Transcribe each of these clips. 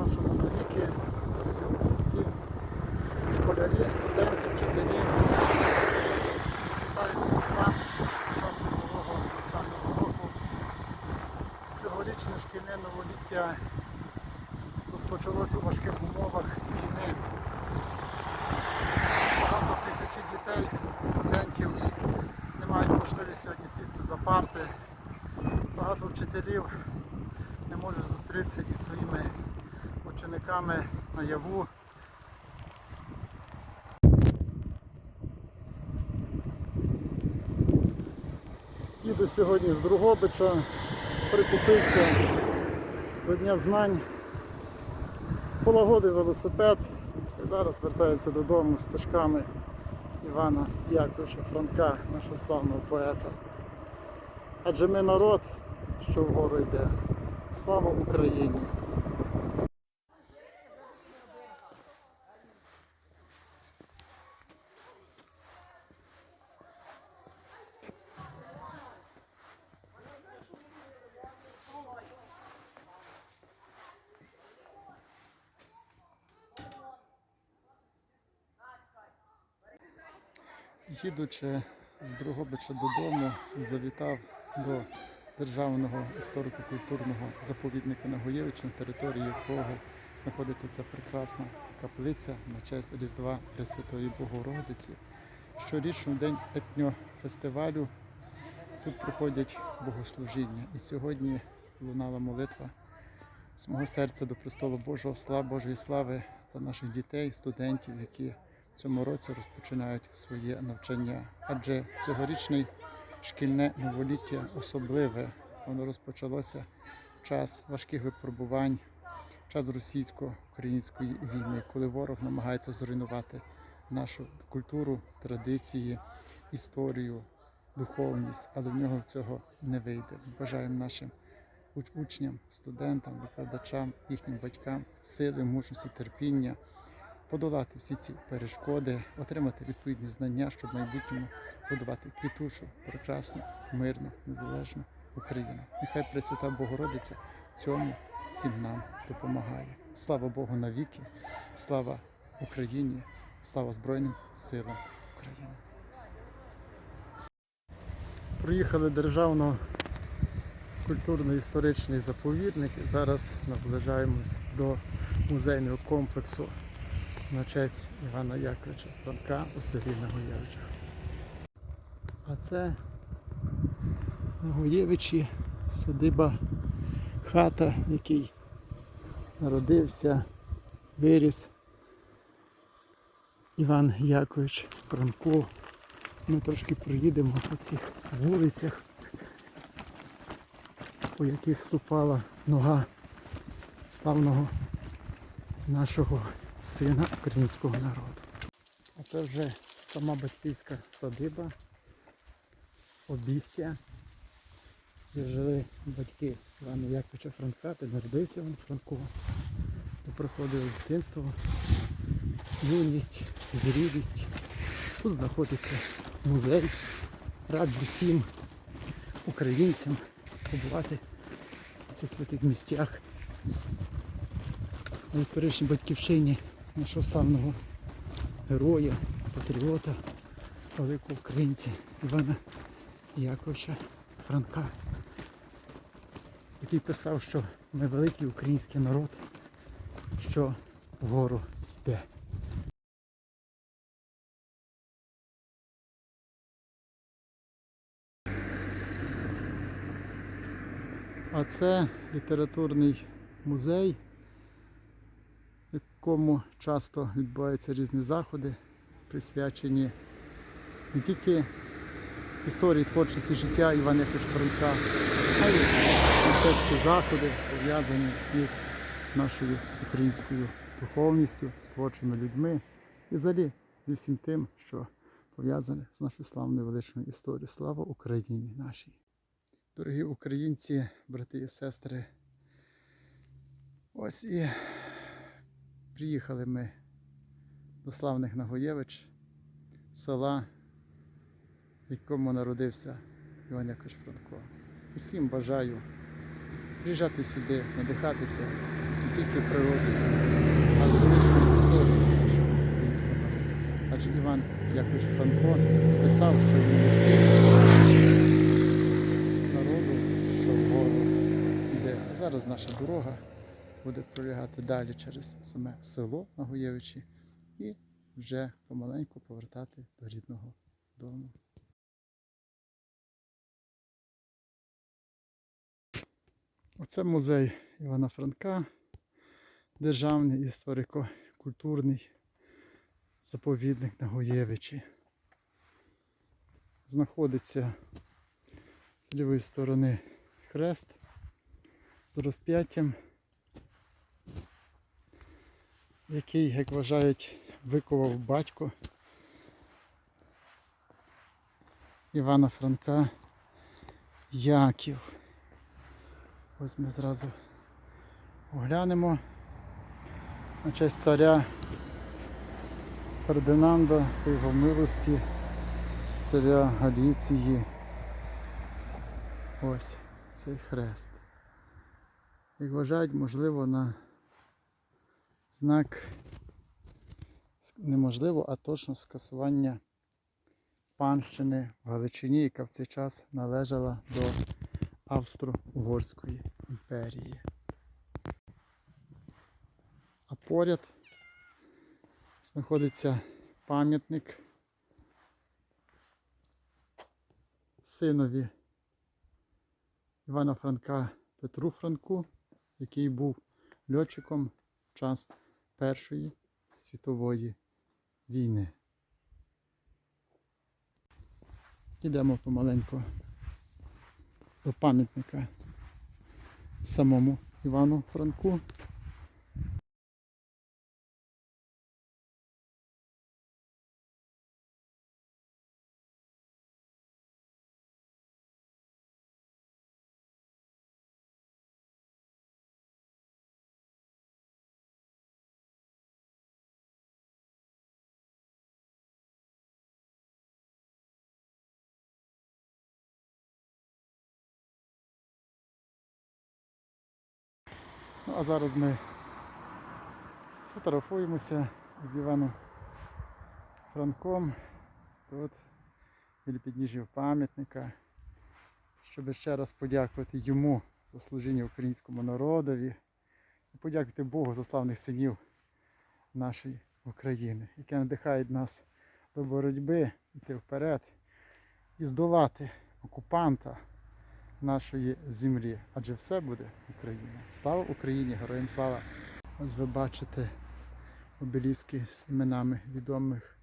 нашому у Христі, школярі, студенти, вчителі. Вітаю всіх вас з початку нового навчального року. Цьогорічне шкільне новоліття розпочалось у важких умовах війни. Багато тисячі дітей, студентів не мають можливості сьогодні сісти за парти. Багато вчителів не можуть зустрітися із своїми учениками наяву. Їду сьогодні з Другобича, прикупився до Дня знань, полагодив велосипед і зараз вертаюся додому стежками Івана Яковича Франка, нашого славного поета. Адже ми народ, що вгору йде. Слава Україні! Їдучи з Другобича додому, завітав до державного історико-культурного заповідника Нагоєвича, на території якого знаходиться ця прекрасна каплиця на честь Різдва Пресвятої Богородиці. Щорічно в день етнофестивалю тут проходять богослужіння. І сьогодні лунала молитва з мого серця до престолу Божого слава Божої слави за наших дітей, студентів, які цьому році розпочинають своє навчання. Адже цьогорічний шкільне новоліття особливе. Воно розпочалося в час важких випробувань, в час російсько-української війни, коли ворог намагається зруйнувати нашу культуру, традиції, історію, духовність, але в нього цього не вийде. Бажаємо нашим учням, студентам, викладачам, їхнім батькам сили, мужності, терпіння подолати всі ці перешкоди, отримати відповідні знання, щоб в майбутньому будувати квітучу, прекрасну, мирну, незалежну Україну. Нехай Пресвята Богородиця цьому всім нам допомагає. Слава Богу навіки, слава Україні, слава Збройним силам України. Приїхали державно культурно-історичний заповідник і зараз наближаємось до музейного комплексу на честь Івана Яковича Франка у селі Нагоєвичах. А це Нагоєвичі садиба хата, в якій народився, виріс Іван Якович Франко. Ми трошки проїдемо по цих вулицях, по яких ступала нога славного нашого сина українського народу. А це вже сама батьківська садиба, обістя, де жили батьки Івана Яковича Франка, де народився Іван Франко, де проходило дитинство, юність, зрілість. Тут знаходиться музей. Раджу всім українцям побувати в цих святих місцях на історичній батьківщині нашого славного героя, патріота, великого українця Івана Яковича Франка, який писав, що ми великий український народ, що вгору йде. А це літературний музей, якому часто відбуваються різні заходи, присвячені не тільки історії творчості життя Івана Яковича а й мистецькі заходи, пов'язані із нашою українською духовністю, з творчими людьми і взагалі зі всім тим, що пов'язане з нашою славною величною історією. Слава Україні нашій! Дорогі українці, брати і сестри, ось і приїхали ми до славних Нагоєвич, села, в якому народився Іван Якович Франко. Усім бажаю приїжджати сюди, надихатися не тільки природи, а з величною історією нашого українського народу. Адже Іван Яковлевич Франко писав, що він є син народу, що вгору йде. А зараз наша дорога буде пролягати далі через саме село Нагоєвичі і вже помаленьку повертати до рідного дому. Оце музей Івана Франка, державний історико-культурний заповідник Нагоєвичі. Знаходиться з лівої сторони хрест з розп'яттям, який, як вважають, виковав батько Івана Франка Яків. Ось ми зразу оглянемо на честь царя Фердинанда та його милості, царя Галіції. Ось цей хрест. Як вважають, можливо, на знак неможливо, а точно скасування панщини в Галичині, яка в цей час належала до Австро-Угорської імперії. А поряд знаходиться пам'ятник синові Івана Франка Петру Франку, який був льотчиком в час Першої світової війни. Йдемо помаленьку до пам'ятника самому Івану Франку. Ну, а зараз ми сфотографуємося з Іваном Франком тут біля підніжжя пам'ятника, щоб ще раз подякувати йому за служіння українському народові і подякувати Богу за славних синів нашої України, які надихають нас до боротьби, йти вперед і здолати окупанта нашої землі. Адже все буде Україна. Слава Україні! Героям слава! Ось ви бачите обеліски з іменами відомих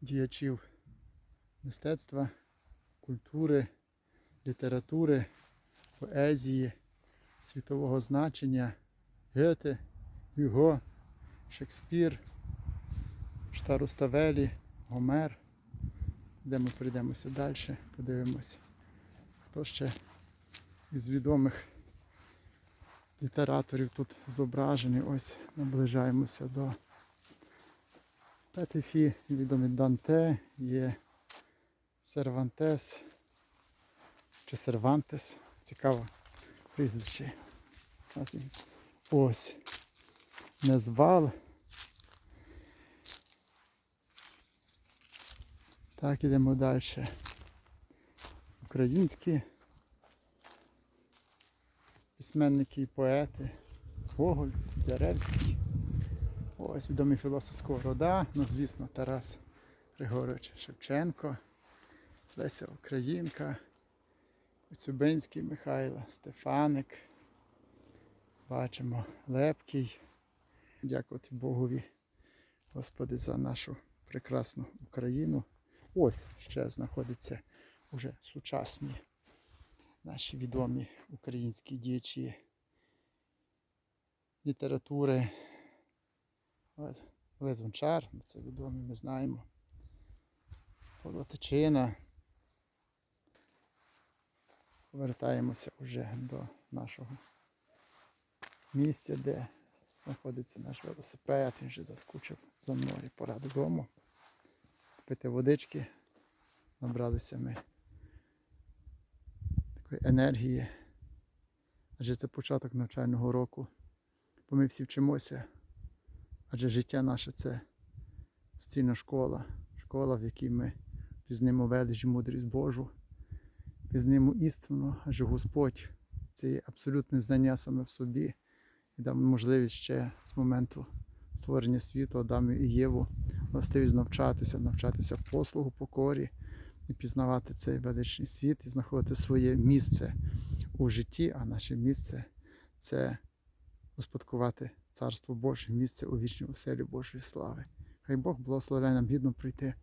діячів мистецтва, культури, літератури, поезії, світового значення, Гете, Юго, Шекспір, Штаруставелі, Гомер. Де ми прийдемося далі, подивимося. Хто ще із відомих літераторів тут зображений. Ось наближаємося до Петефі, відомий Данте, є Сервантес чи Сервантес. Цікаво прізвище. Ось. Ось. Незвал. Так, ідемо далі. Українські письменники і поети. Гоголь, Яревський. Ось відомий філософ Сковорода, ну звісно, Тарас Григорович Шевченко, Леся Українка, Коцюбинський Михайло, Стефаник. Бачимо Лепкий. Дякувати Богові, Господи, за нашу прекрасну Україну. Ось ще знаходяться уже сучасні наші відомі українські діячі літератури. Олесь це відомий, ми знаємо. Павло Тичина. Повертаємося вже до нашого місця, де знаходиться наш велосипед. Він вже заскучив за мною. Пора додому. Пити водички. Набралися ми такої енергії. Адже це початок навчального року бо ми всі вчимося. Адже життя наше це суцільна школа, школа, в якій ми пізнимо велич і мудрість Божу, пізнимо істину, адже Господь це є абсолютне знання саме в собі і дав можливість ще з моменту створення світу Адаму і Єву властивість навчатися, навчатися послугу, покорі і пізнавати цей величний світ і знаходити своє місце у житті, а наше місце це успадкувати Царство Боже, місце у вічній оселі Божої слави. Хай Бог благословляє нам гідно прийти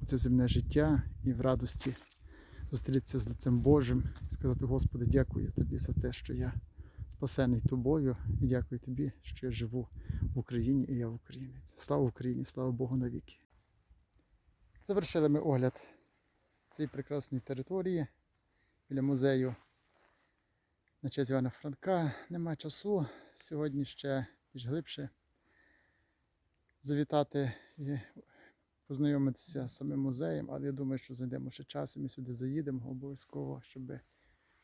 у це земне життя і в радості зустрітися з лицем Божим і сказати, Господи, дякую тобі за те, що я спасений тобою, і дякую тобі, що я живу в Україні і я в Україні. Слава Україні, слава Богу навіки. Завершили ми огляд цієї прекрасної території біля музею на честь Івана Франка. Нема часу сьогодні ще більш глибше завітати і познайомитися з самим музеєм, але я думаю, що знайдемо ще час, і ми сюди заїдемо обов'язково, щоб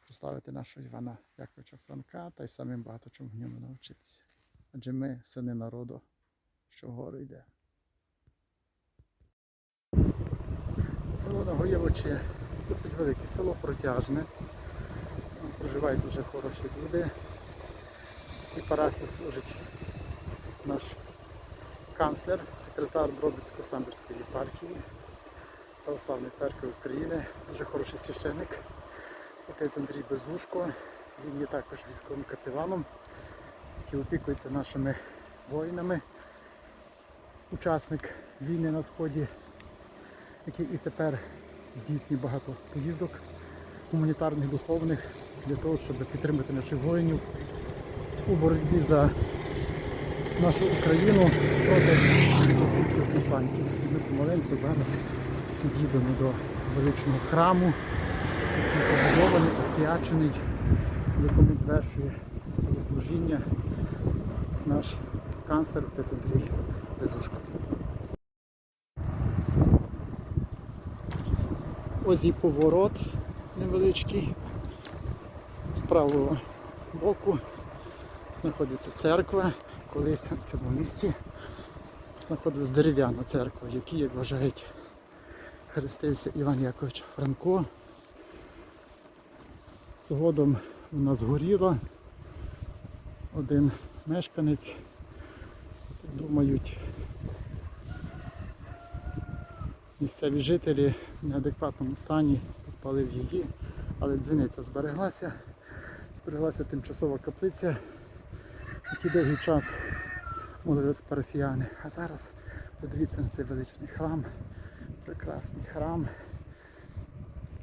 прославити нашого Івана Яковича Франка та й самим багато чому в ньому навчитися. Адже ми сини народу, що вгору йде. Село Нагоєвичі досить велике село протяжне. Там проживають дуже хороші люди. В цій парафії служить наш канцлер, секретар Дробицької самбірської єпархії Православної церкви України, дуже хороший священник, отець Андрій Безушко. Він є також військовим капеланом, який опікується нашими воїнами. Учасник війни на сході, який і тепер здійснює багато поїздок гуманітарних, духовних для того, щоб підтримати наших воїнів у боротьбі за нашу Україну проти російських окупантів. Ми помаленьку зараз під'їдемо до величного храму, який побудований, освячений, в якому звершує своє служіння наш канцлер отець Андрій. Ось і поворот невеличкий. З правого боку знаходиться церква. Колись в цьому місці знаходилась дерев'яна церква, в як вважають, хрестився Іван Якович Франко. Згодом вона згоріла. Один мешканець, думають, місцеві жителі в неадекватному стані підпалив її, але дзвіниця збереглася, збереглася тимчасова каплиця, який довгий час молились парафіяни. А зараз подивіться на цей величний храм, прекрасний храм.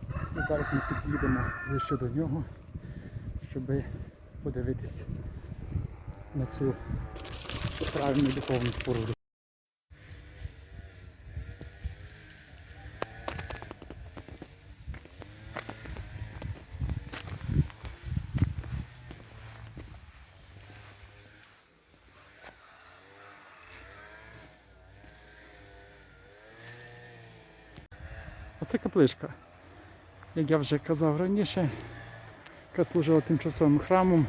І зараз ми під'їдемо ближче до нього, щоб подивитись на цю сакральну духовну споруду. Оце капличка. Як я вже казав раніше, яка служила тимчасовим храмом,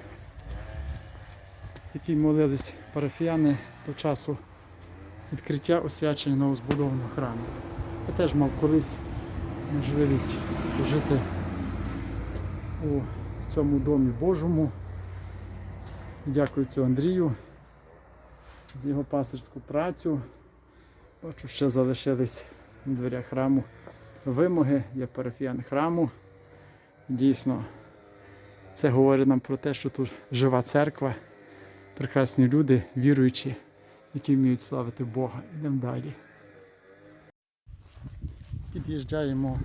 в молились парафіяни до часу відкриття освячення новозбудованого храму. Я теж мав колись можливість служити у цьому домі Божому. Дякую цю Андрію за його пастирську працю. Бачу, ще залишились на дверях храму вимоги для парафіян храму. Дійсно, це говорить нам про те, що тут жива церква, прекрасні люди, віруючі, які вміють славити Бога. Йдемо далі. Під'їжджаємо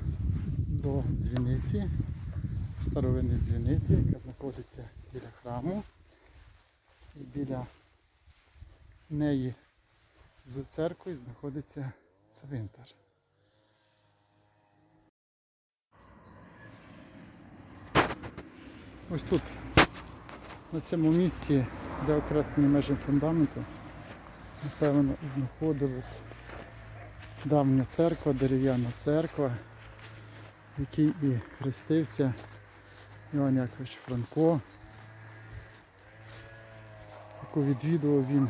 до дзвіниці, старовинної дзвіниці, яка знаходиться біля храму. І біля неї з церквою знаходиться цвинтар. Ось тут, на цьому місці, де окреслені межі фундаменту, напевно, знаходилась давня церква, дерев'яна церква, в якій і хрестився Іван Якович Франко. яку відвідував він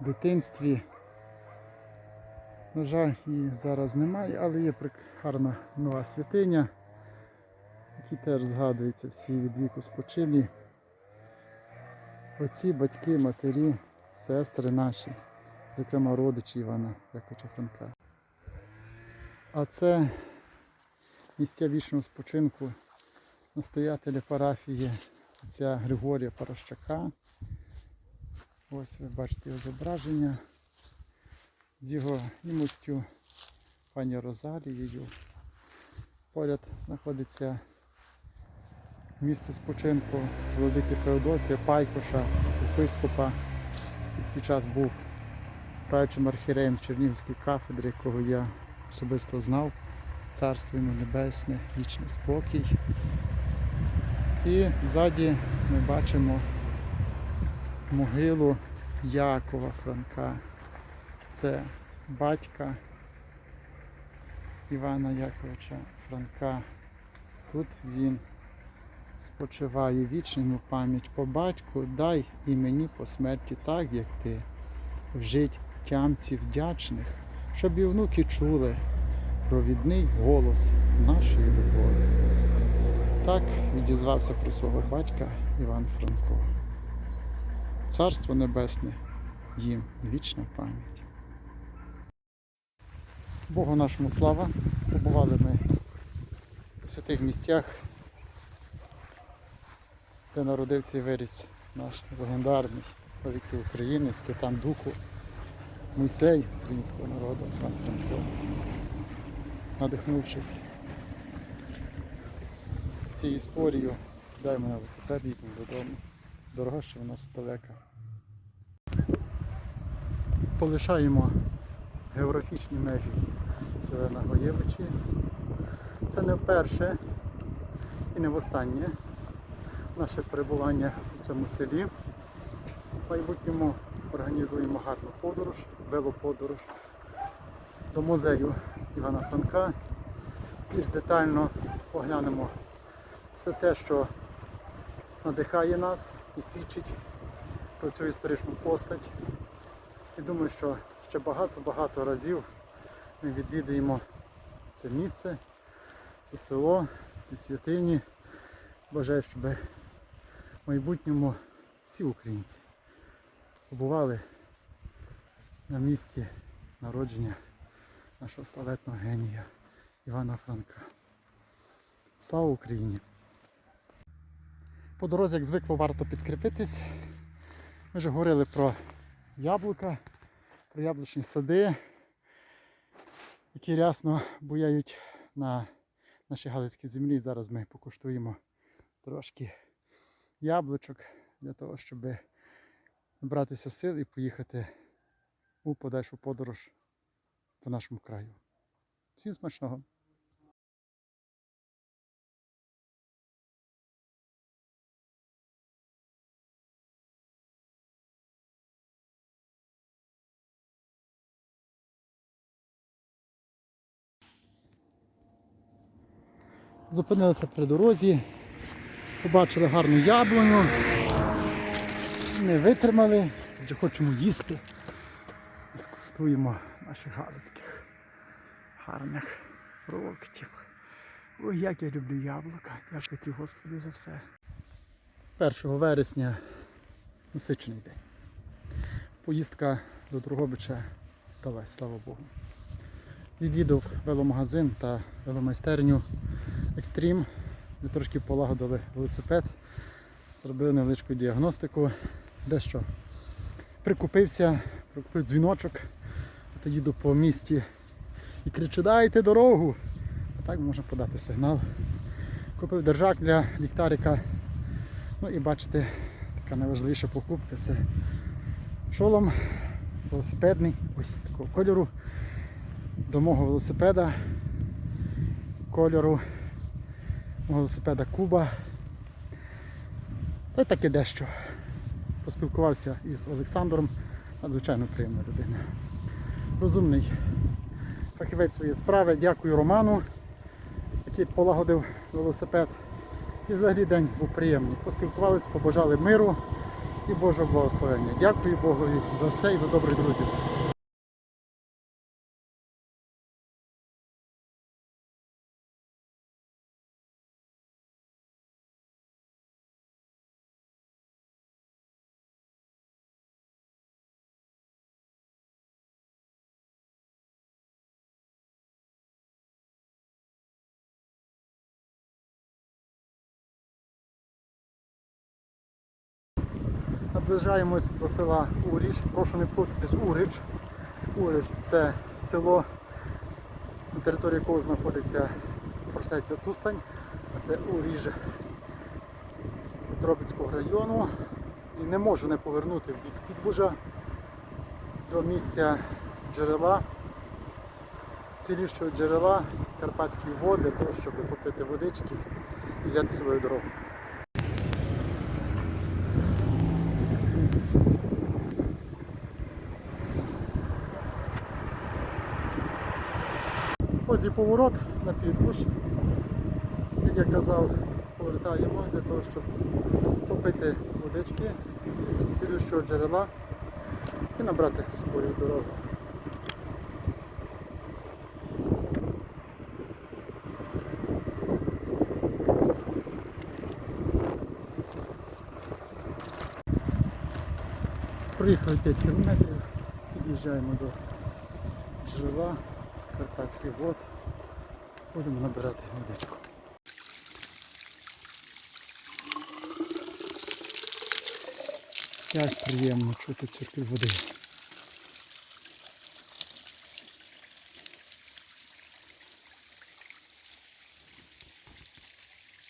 в дитинстві. На жаль, її зараз немає, але є гарна нова святиня, які теж згадуються всі від віку спочилі. Отці, батьки, матері, сестри наші, зокрема родичі Івана Яковича Франка. А це місця вічного спочинку настоятеля парафії отця Григорія Парощака. Ось ви бачите його зображення з його імостю пані Розалією. Поряд знаходиться місце спочинку владики Феодосія Пайкоша, єпископа, який свій час був правичим архіреєм Чернігівської кафедри, якого я особисто знав. Царство йому небесне, вічний спокій. І ззаді ми бачимо могилу Якова Франка. Це батька Івана Яковича Франка. Тут він спочиває вічну йому пам'ять по батьку, дай і мені по смерті так, як ти, вжить тямці вдячних, щоб і внуки чули провідний голос нашої любові. Так відізвався про свого батька Іван Франко. Царство Небесне їм вічна пам'ять. Богу нашому слава. Побували ми в святих місцях, де народився і виріс наш легендарний повіки України, Степан Духу, Мойсей українського народу, Іван Франко. Надихнувшись цією історією, сідаємо на велосипед, їдемо додому. Дорога ще в нас далека. Полишаємо географічні межі села Нагоєвичі. Це не вперше і не востаннє наше перебування в цьому селі. В майбутньому організуємо гарну подорож, велоподорож до музею Івана Франка. Більш детально поглянемо все те, що надихає нас і свідчить про цю історичну постать. І думаю, що ще багато-багато разів ми відвідуємо це місце, це село, ці святині. Бажаю, щоб в майбутньому всі українці побували на місці народження нашого славетного генія Івана Франка. Слава Україні! По дорозі, як звикло, варто підкріпитись. Ми вже говорили про яблука, про яблучні сади, які рясно буяють на нашій галицькій землі. Зараз ми покуштуємо трошки яблучок для того, щоб набратися сил і поїхати у подальшу подорож по нашому краю. Всім смачного! Зупинилися при дорозі, побачили гарну яблуню, не витримали, вже хочемо їсти. І скуштуємо наших галицьких гарних фруктів. Ой, як я люблю яблука. Дякую тобі, Господи, за все. 1 вересня насичений день. Поїздка до Другобича вдалась, слава Богу. Відвідав веломагазин та веломайстерню Екстрім. Ми трошки полагодили велосипед, зробили невеличку діагностику, дещо прикупився, прикупив дзвіночок, а то їду по місті і кричу, дайте дорогу. А так можна подати сигнал. Купив держак для ліхтарика. Ну і бачите, така найважливіша покупка це шолом велосипедний, ось такого кольору. До мого велосипеда кольору велосипеда Куба. Та й таке дещо. Поспілкувався із Олександром, надзвичайно приємна людина. Розумний фахівець своєї справи. Дякую Роману, який полагодив велосипед. І взагалі день був приємний. Поспілкувалися, побажали миру і Божого благословення. Дякую Богові за все і за добрих друзів. Наближаємось до села Уріч. Прошу не плутати з Урич. Урич це село, на території якого знаходиться фортеця Тустань, а це Уріж Тропицького району. І не можу не повернути в бік Підбужа до місця джерела, цілющого джерела Карпатських вод для того, щоб попити водички і взяти свою дорогу. Ось і поворот на підбуш. Як я казав, повертаємо для того, щоб попити водички з цілющого джерела і набрати з собою дорогу. Проїхали 5 кілометрів, під'їжджаємо до джерела Карпатських вод. Будемо набирати водичку. Як приємно чути цю води.